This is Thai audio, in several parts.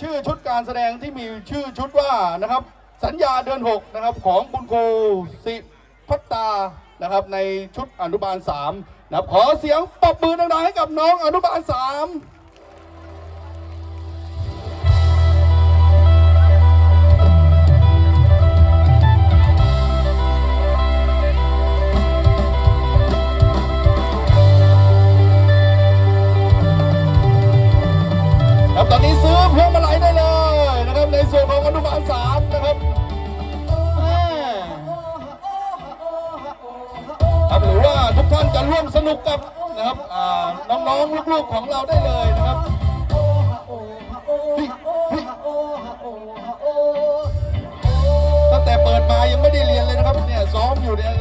ชื่อชุดการแสดงที่มีชื่อชุดว่านะครับ สัญญาเดือน6นะครับของคุณครูสิพัตตานะครับในชุดอนุบาล3นะครับขอเสียงปรบมือดังๆให้กับน้องอนุบาล3 องพวงมาไหลได้เลยนะครับในส่วนของอนุบาลสามนะครับครับหรือว่าทุกท่านจะร่วมสนุกกับนะครับน้องๆลูกๆของเราได้เลยนะครับตั้งแต่เปิดมายังไม่ได้เรียนเลยนะครับเนี่ยซ้อมอยู่เนี่ย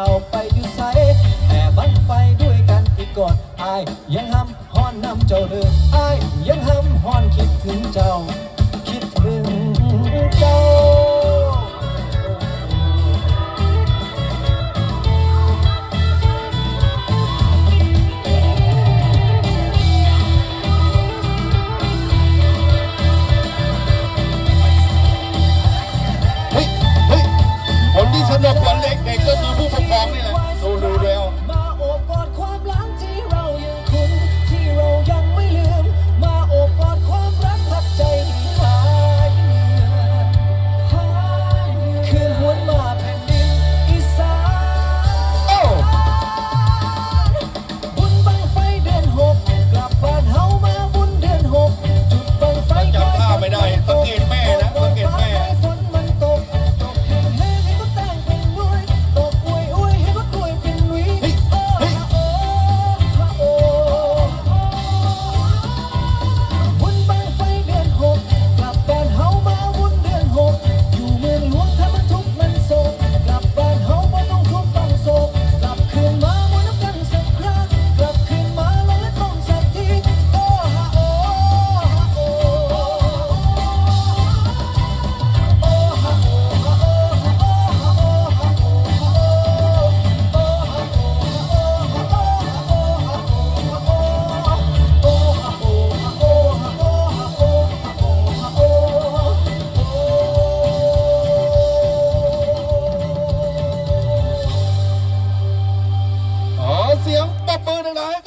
าวไปอยู่ไสแห่บังไฟด้วยกันอีกก่อนอาย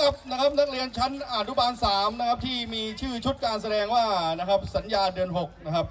นะครับนะครับนักเรียนชั้นอนุบาล3นะครับที่มีชื่อชุดการแสดงว่านะครับสัญญาเดือน6นะครับ